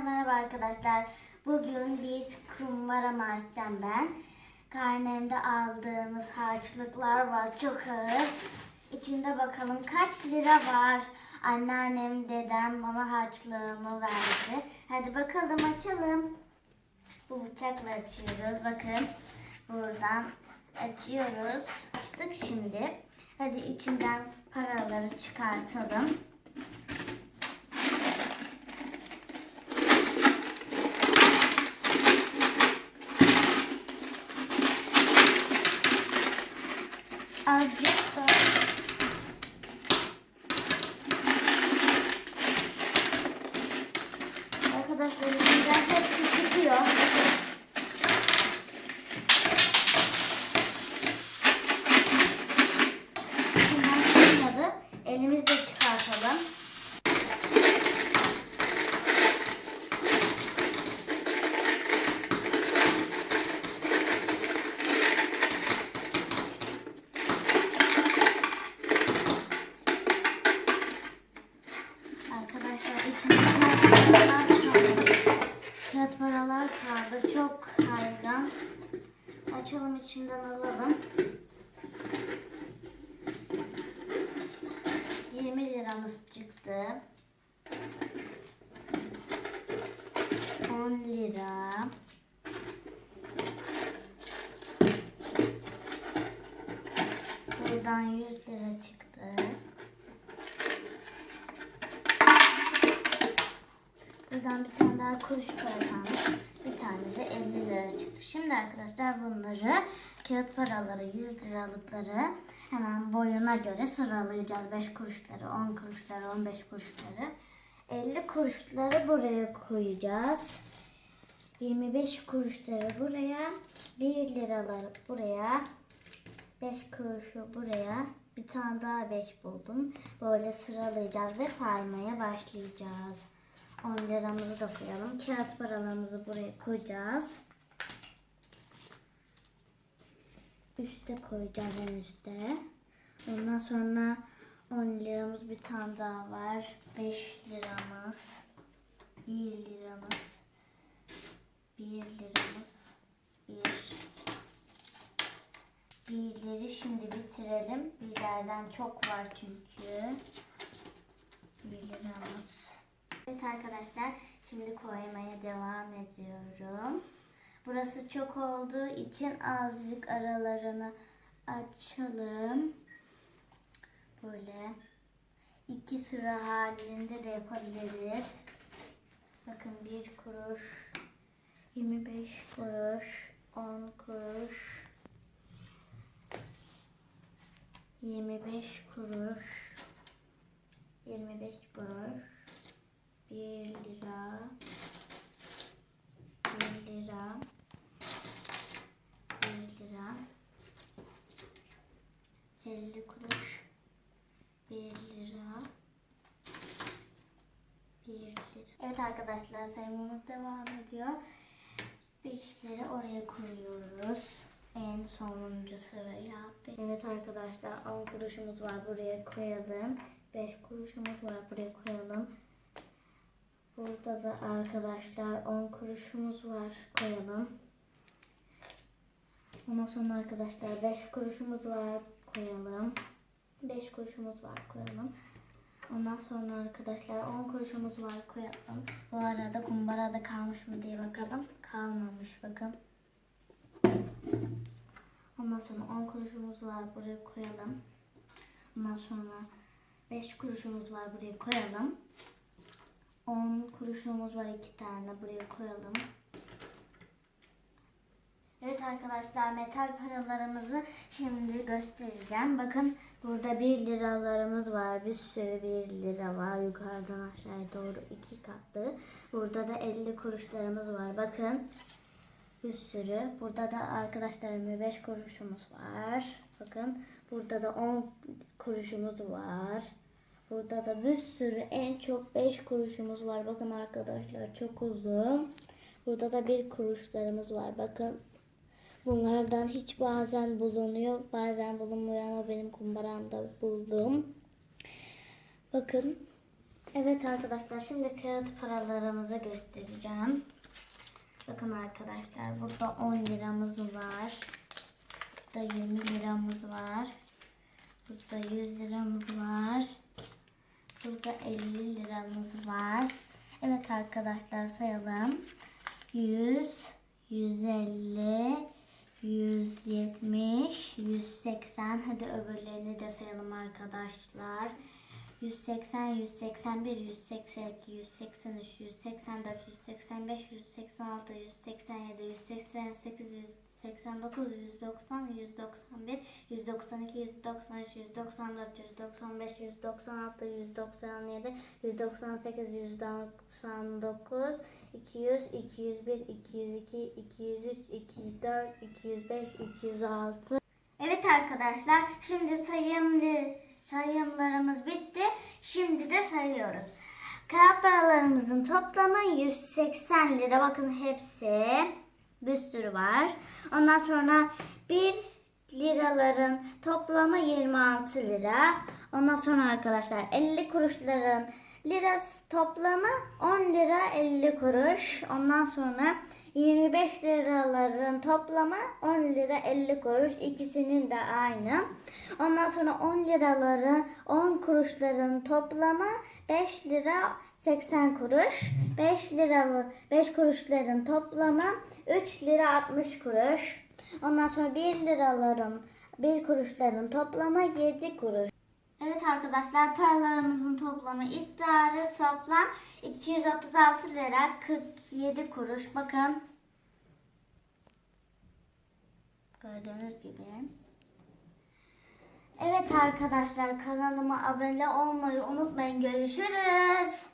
merhaba arkadaşlar. Bugün biz kumbara marşacağım ben. Karnemde aldığımız harçlıklar var çok ağır. İçinde bakalım kaç lira var. Anneannem, dedem bana harçlığımı verdi. Hadi bakalım açalım. Bu bıçakla açıyoruz. Bakın buradan açıyoruz. Açtık şimdi. Hadi içinden paraları çıkartalım. Azıcık da Arkadaşlar içinden hepsi çıkıyor. İçinden çıkmadı. Elimizle çıkartalım. Arkadaşlar içinde kağıt paralar kaldı. Kağıt paralar kaldı. Çok kaygan. Açalım içinden alalım. 20 liramız çıktı. 10 lira. Buradan 100 lira çıktı. Buradan bir tane daha kuruş para kalmış. Bir tane de 50 lira çıktı. Şimdi arkadaşlar bunları kağıt paraları 100 liralıkları hemen boyuna göre sıralayacağız. 5 kuruşları, 10 kuruşları, 15 kuruşları. 50 kuruşları buraya koyacağız. 25 kuruşları buraya, 1 liraları buraya, 5 kuruşu buraya, bir tane daha 5 buldum. Böyle sıralayacağız ve saymaya başlayacağız. 10 liramızı da koyalım. Kağıt paralarımızı buraya koyacağız. Üste koyacağız en üstte. Ondan sonra 10 liramız bir tane daha var. 5 liramız. 1 liramız. 1 liramız. 1 Birleri şimdi bitirelim. Birlerden çok var çünkü. 1 liramız. Evet arkadaşlar şimdi koymaya devam ediyorum. Burası çok olduğu için azıcık aralarını açalım. Böyle iki sıra halinde de yapabiliriz. Bakın bir kuruş, 25 kuruş, 10 kuruş, 25 kuruş, 25 kuruş, 1 lira 1 lira 1 lira 50 kuruş 1 lira 1 lira Evet arkadaşlar saymamız devam ediyor. 5'leri oraya koyuyoruz. En sonuncu sıraya. Evet arkadaşlar 10 kuruşumuz var buraya koyalım. 5 kuruşumuz var buraya koyalım. Burada da arkadaşlar 10 kuruşumuz var koyalım. Ondan sonra arkadaşlar 5 kuruşumuz var koyalım. 5 kuruşumuz var koyalım. Ondan sonra arkadaşlar 10 kuruşumuz var koyalım. Bu arada kumbarada kalmış mı diye bakalım. Kalmamış bakın. Ondan sonra 10 kuruşumuz var buraya koyalım. Ondan sonra 5 kuruşumuz var buraya koyalım. 10 kuruşumuz var iki tane buraya koyalım. Evet arkadaşlar metal paralarımızı şimdi göstereceğim. Bakın burada 1 liralarımız var. Bir sürü 1 lira var. Yukarıdan aşağıya doğru iki katlı. Burada da 50 kuruşlarımız var. Bakın bir sürü. Burada da arkadaşlar 25 kuruşumuz var. Bakın burada da 10 kuruşumuz var. Burada da bir sürü en çok 5 kuruşumuz var. Bakın arkadaşlar çok uzun. Burada da bir kuruşlarımız var. Bakın bunlardan hiç bazen bulunuyor bazen bulunmuyor ama benim kumbaramda buldum. Bakın Evet arkadaşlar şimdi kağıt paralarımızı göstereceğim. Bakın arkadaşlar burada 10 liramız var. Burada 20 liramız var. Burada 100 liramız var. Burada 50 liramız var. Evet arkadaşlar sayalım. 100, 150, 170, 180. Hadi öbürlerini de sayalım arkadaşlar. 180, 181, 182, 183, 184, 185, 186, 187, 188, 189, 190, 191, 192, 193, 194, 195, 196, 197, 198, 199, 200, 201, 202, 203, 204, 205, 206. Evet arkadaşlar şimdi sayım sayımlarımız bitti. Şimdi de sayıyoruz. Kağıt paralarımızın toplamı 180 lira. Bakın hepsi bir sürü var. Ondan sonra 1 liraların toplamı 26 lira. Ondan sonra arkadaşlar 50 kuruşların lirası toplamı 10 lira 50 kuruş. Ondan sonra 25 liraların toplamı 10 lira 50 kuruş. İkisinin de aynı. Ondan sonra 10 liraların 10 kuruşların toplamı 5 lira 80 kuruş. 5 liralı 5 kuruşların toplamı 3 lira 60 kuruş. Ondan sonra 1 liraların 1 kuruşların toplamı 7 kuruş. Evet arkadaşlar paralarımızın toplamı iddiarı toplam 236 lira 47 kuruş. Bakın. Gördüğünüz gibi. Evet arkadaşlar kanalıma abone olmayı unutmayın. Görüşürüz.